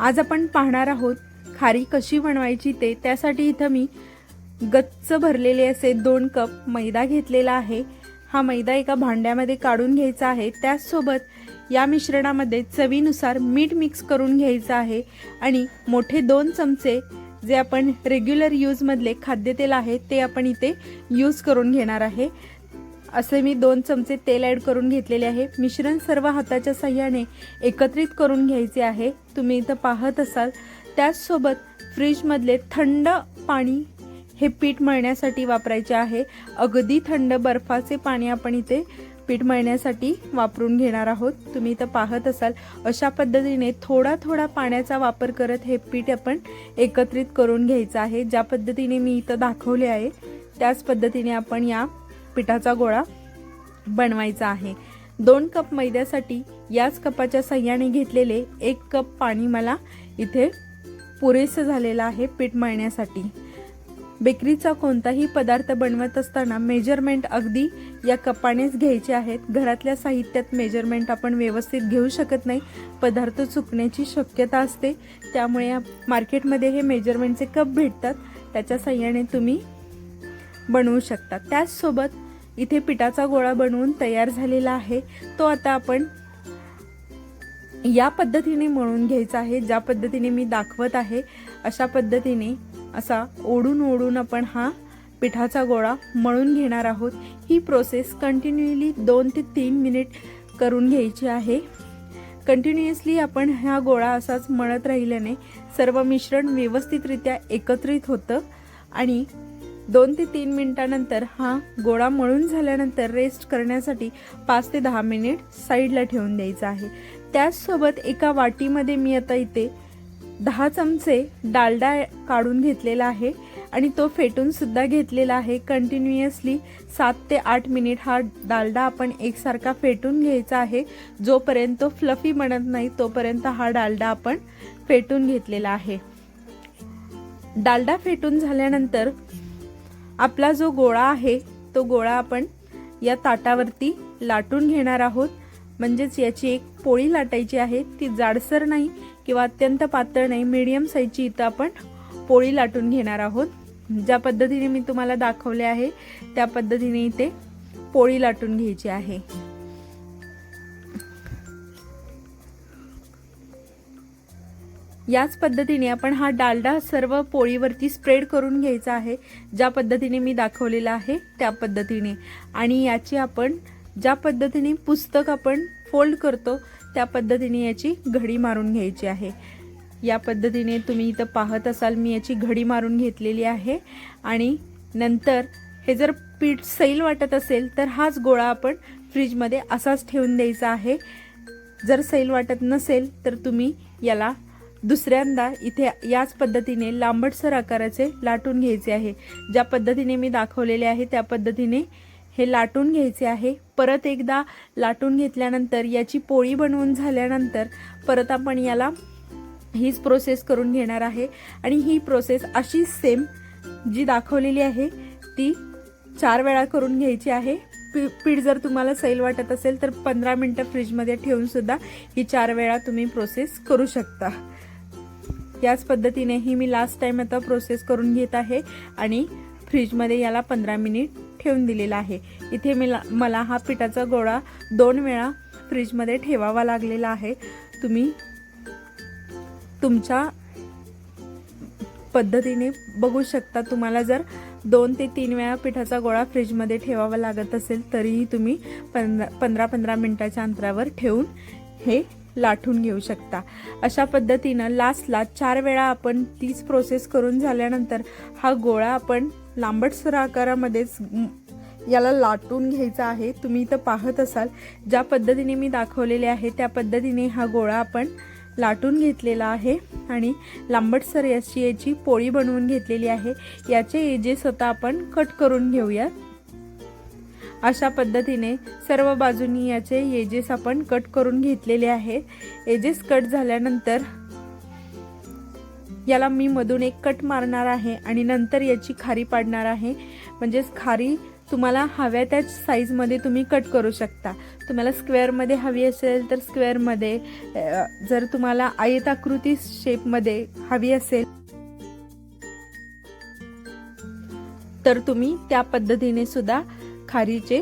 आज आपण पाहणार आहोत खारी कशी बनवायची ते. त्यासाठी इथं मी गच्च भरलेले असे दोन कप मैदा घेतलेला आहे. हा मैदा एका भांड्यामध्ये काढून घ्यायचा आहे. त्याचसोबत या मिश्रणामध्ये चवीनुसार मीठ मिक्स करून घ्यायचं आहे. आणि मोठे दोन चमचे जे आपण रेग्युलर यूजमधले खाद्यतेल आहे ते आपण इथे यूज करून घेणार आहे. असे मी दोन चमचे तेल ॲड करून घेतलेले आहे. मिश्रण सर्व हाताच्या साह्याने एकत्रित करून घ्यायचे आहे. तुम्ही इथं पाहत असाल त्याचसोबत फ्रीजमधले थंड पाणी हे पीठ मळण्यासाठी वापरायचे आहे. अगदी थंड बर्फाचे पाणी आपण इथे पीठ मळण्यासाठी वापरून घेणार आहोत. तुम्ही इथं पाहत असाल अशा पद्धतीने थोडा थोडा पाण्याचा वापर करत हे पीठ आपण एकत्रित करून घ्यायचं आहे. ज्या पद्धतीने मी इथं दाखवले आहे त्याच पद्धतीने आपण या पिठाचा गोळा बनवायचा आहे. दोन कप मैद्यासाठी याच कपाच्या सह्याने घेतलेले एक कप पाणी मला इथे पुरेसं झालेलं आहे पीठ मळण्यासाठी. बेकरीचा कोणताही पदार्थ बनवत असताना मेजरमेंट अगदी या कपानेच घ्यायचे आहेत. घरातल्या साहित्यात मेजरमेंट आपण व्यवस्थित घेऊ शकत नाही. पदार्थ चुकण्याची शक्यता असते. त्यामुळे मार्केटमध्ये हे मेजरमेंटचे कप भेटतात. त्याच्या साह्याने तुम्ही बनवू शकता त्याचसोबत इथे पिठाचा गोळा बनवून तयार झालेला आहे. तो आता आपण या पद्धतीने मळून घ्यायचा आहे. ज्या पद्धतीने मी दाखवत आहे अशा पद्धतीने असा ओढून ओढून आपण हा पिठाचा गोळा मळून घेणार आहोत. ही प्रोसेस कंटिन्युअली दोन ते तीन मिनिट करून घ्यायची आहे. कंटिन्युअसली आपण हा गोळा असाच मळत राहिल्याने सर्व मिश्रण व्यवस्थितरित्या एकत्रित होतं आणि दोन ते तीन मिनिटानंतर हा गोळा मळून झाल्यानंतर रेस्ट करण्यासाठी पाच ते दहा मिनिट साईडला ठेवून द्यायचा आहे. त्याचसोबत एका वाटीमध्ये मी आता इथे दहा चमचे डालडा काढून घेतलेला आहे आणि तो फेटूनसुद्धा घेतलेला आहे. कंटिन्युअसली सात ते आठ मिनिट हा डालडा आपण एकसारखा फेटून घ्यायचा आहे. जोपर्यंत तो फ्लफी बनत नाही तोपर्यंत हा डालडा आपण फेटून घेतलेला आहे. डालडा फेटून झाल्यानंतर आपला जो गोळा आहे तो गोळा आपण या ताटावरती लाटून घेणार आहोत. म्हणजेच याची एक पोळी लाटायची आहे. ती जाडसर नाही किंवा अत्यंत पातळ नाही मीडियम साईजची इथं आपण पोळी लाटून घेणार आहोत. ज्या पद्धतीने मी तुम्हाला दाखवले आहे त्या पद्धतीने इथे पोळी लाटून घ्यायची आहे. याच पद्धतीने आपण हा डालडा सर्व पोळीवरती स्प्रेड करून घ्यायचा आहे. ज्या पद्धतीने मी दाखवलेला आहे त्या पद्धतीने. आणि याची आपण ज्या पद्धतीने पुस्तक आपण फोल्ड करतो त्या पद्धतीने याची घडी मारून घ्यायची आहे. या पद्धतीने तुम्ही इथं पाहत असाल मी याची घडी मारून घेतलेली आहे. आणि नंतर हे जर पीठ सैल वाटत असेल तर हाच गोळा आपण फ्रीजमध्ये असाच ठेवून द्यायचा आहे. जर सैल वाटत नसेल तर तुम्ही याला दुसऱ्यांदा इथे याच पद्धतीने लांबटसर आकाराचे लाटून घ्यायचे आहे. ज्या पद्धतीने मी दाखवलेले आहे त्या पद्धतीने हे लाटून घ्यायचे आहे. परत एकदा लाटून घेतल्यानंतर याची पोळी बनवून झाल्यानंतर परत आपण याला हीच प्रोसेस करून घेणार आहे. आणि ही प्रोसेस अशीच सेम जी दाखवलेली आहे ती चार वेळा करून घ्यायची आहे. पी पीठ जर तुम्हाला सैल वाटत असेल तर पंधरा मिनटं फ्रीजमध्ये ठेवूनसुद्धा ही चार वेळा तुम्ही प्रोसेस करू शकता. याच पद्धतीनेही मी लास्ट टाईम आता प्रोसेस करून घेत आहे आणि फ्रीजमध्ये याला पंधरा मिनिट ठेवून दिलेला आहे. इथे मी मला हा पिठाचा गोळा दोन वेळा फ्रीजमध्ये ठेवावा लागलेला आहे. तुम्ही तुमच्या पद्धतीने बघू शकता. तुम्हाला जर दोन ते तीन वेळा पिठाचा गोळा फ्रीजमध्ये ठेवावा लागत असेल तरीही तुम्ही पंधरा पंधरा पंधरा मिनटाच्या अंतरावर ठेवून हे लाटून घेऊ शकता. अशा पद्धतीनं लास्टला चार वेळा आपण तीच प्रोसेस करून झाल्यानंतर हा गोळा आपण लांबटसर आकारामध्येच याला लाटून घ्यायचा आहे. तुम्ही इथं पाहत असाल ज्या पद्धतीने मी दाखवलेले आहे त्या पद्धतीने हा गोळा आपण लाटून घेतलेला आहे आणि लांबटसर याची याची पोळी बनवून घेतलेली आहे. याचे एजेस आता आपण कट करून घेऊयात. अशा पद्धतीने सर्व बाजूनी याचे एजेस आपण कट करून घेतलेले आहे एजेस कट झाल्यानंतर याला मी मधून एक कट मारणार आहे आणि नंतर याची खारी पाडणार आहे. म्हणजेच खारी तुम्हाला हव्या त्याच साईजमध्ये तुम्ही कट करू शकता. तुम्हाला स्क्वेअरमध्ये हवी असेल तर स्क्वेअरमध्ये जर तुम्हाला आयताकृती शेपमध्ये हवी असेल तर तुम्ही त्या पद्धतीने सुद्धा खारीचे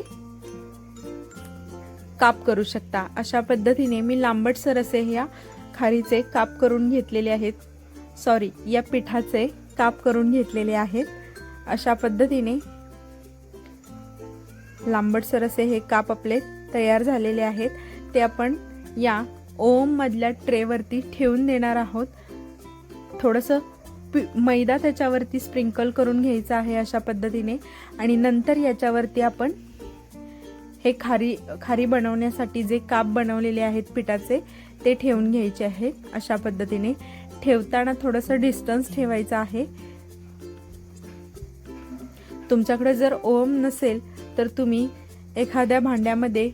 काप करू शकता. अशा पद्धतीने मी लांबटसर असे ह्या खारीचे काप करून घेतलेले आहेत. सॉरी या पिठाचे काप करून घेतलेले आहेत. अशा पद्धतीने लांबटसर असे हे काप आपले तयार झालेले आहेत. ते आपण या ओम मधल्या ट्रेवरती ठेवून देणार आहोत. थोडंसं पि मैदा त्याच्यावरती स्प्रिंकल करून घ्यायचा आहे अशा पद्धतीने. आणि नंतर याच्यावरती आपण हे खारी खारी बनवण्यासाठी जे काप बनवलेले आहेत पिठाचे ते ठेवून घ्यायचे आहे अशा पद्धतीने. ठेवताना थोडंसं डिस्टन्स ठेवायचं आहे. तुमच्याकडे जर ओम नसेल तर तुम्ही एखाद्या भांड्यामध्ये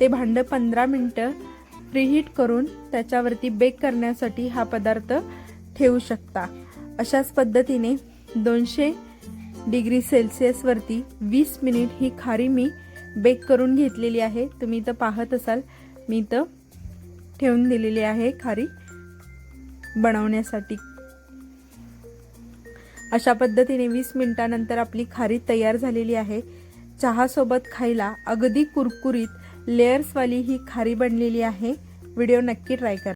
ते भांडं पंधरा मिनटं प्रीहीट करून त्याच्यावरती बेक करण्यासाठी हा पदार्थ ठेवू शकता. अशाच पद्धतीने दोनशे डिग्री सेल्सिअसवरती वीस मिनिट ही खारी मी बेक करून घेतलेली आहे. तुम्ही इथं पाहत असाल मी इथं ठेवून दिलेली आहे खारी बनवण्यासाठी. अशा पद्धतीने वीस मिनिटानंतर आपली खारी तयार झालेली आहे. चहासोबत खायला अगदी कुरकुरीत लेयर्सवाली ही खारी बनलेली आहे. व्हिडिओ नक्की ट्राय करा.